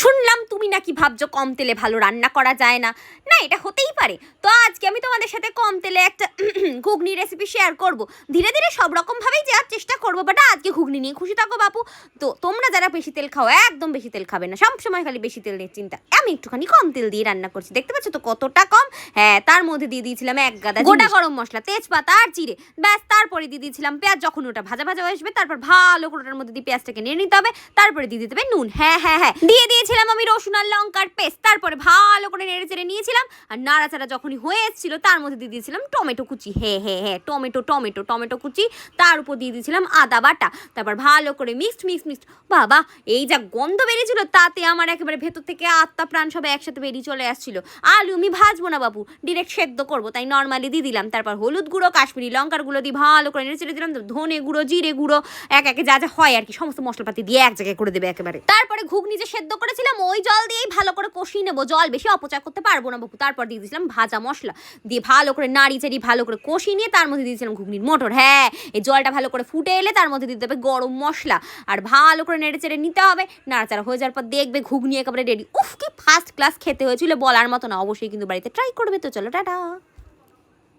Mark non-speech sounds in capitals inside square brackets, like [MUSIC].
শুনলাম তুমি নাকি ভাবছ কম তেলে ভালো রান্না করা যায় না। না, এটা হতেই পারে। তো আজকে আমি তোমাদের সাথে কম তেলে একটা [CLEARS THROAT] ঘুগনি রেসিপি শেয়ার করব। ধীরে ধীরে সব রকমভাবেই যাওয়ার চেষ্টা করব বাট আজকে ঘুগনি নিয়ে খুশি থাকো বাপু। তো তোমরা যারা বেশি তেল খাও, একদম বেশি তেল খাবে না। সব সময় খালি বেশি তেল নিয়ে চিন্তা। আমি একটুখানি কম তেল দিয়ে রান্না করছি। দেখতে পাচ্ছ তো কতটা কম? হ্যাঁ তার মধ্যে দিয়ে দিয়েছিলাম এক গাদা গোটা গরম মশলা, তেজপাতা আর জিরে। ব্যাস, তারপরে দিয়ে দিয়েছিলাম পেঁয়াজ। যখন ওটা ভাজা ভাজা হয়ে আসবে, তারপর ভালো করে ওটার মধ্যে দিয়ে পেঁয়াজটাকে নিয়ে নিতে হবে। তারপরে দিয়ে দিতে হবে নুন। হ্যাঁ হ্যাঁ হ্যাঁ। দিয়ে দিয়ে দিয়েছিলাম আমি রসুন আর লঙ্কার পেস্ট। তারপরে ভালো করে নেড়ে চেড়ে নিয়েছিলাম। আর নাড়াচাড়া যখনই হয়ে তার মধ্যে দিয়ে দিয়েছিলাম টমেটো কুচি। হ্যাঁ হ্যাঁ হ্যাঁ টমেটো টমেটো টমেটো কুচি। তার উপর দিয়ে দিয়েছিলাম আদা বাটা। তারপর ভালো করে মিক্সড মিক্সড মিক্সড। বাবা, এই যা গন্ধ বেরিয়েছিল, তাতে আমার একেবারে ভেতর থেকে আত্মা, প্রাণ সবাই একসাথে বেরিয়ে চলে আসছিল। আলু আমি ভাজবো না বাবু ডিরেক্ট সেদ্ধ করব। তাই নর্মালি দিয়ে দিলাম। তারপর হলুদ গুঁড়ো, কাশ্মীরি লঙ্কার গুঁড়ো দিয়ে ভালো করে নেড়ে চেড়ে দিলাম ধনে গুঁড়ো, জিরে গুঁড়ো, এক একে যা যা হয় আর কি, সমস্ত মশলাপাতি দিয়ে এক জায়গায় করে দেবে একেবারে। তারপরে ঘুগনি যে সেদ্ধ করেছিলাম, ওই জল দিয়েই ভালো করে কষিয়ে নেব। জল বেশি অপচয় করতে পারব না বাবু তারপর দিয়ে দিয়েছিলাম ভাজা মশলা। দিয়ে ভালো করে নাড়ি চাড়ি ভালো করে কষিয়ে নিয়ে তার মধ্যে দিয়েছিলাম ঘুগনির মোটর। হ্যাঁ এই জলটা ভালো করে ফুটে এলে তার মধ্যে দিতে হবে গরম মশলা। আর ভালো করে নেড়ে চেড়ে নিতে হবে। নাড়াচাড়া হয়ে যাওয়ার পর দেখবে ঘুগনি একেবারে রেডি উফ, কি ফার্স্ট ক্লাস খেতে হয়েছিল বলার মতো না। অবশ্যই কিন্তু বাড়িতে ট্রাই করবে। তো চলো, টাটা।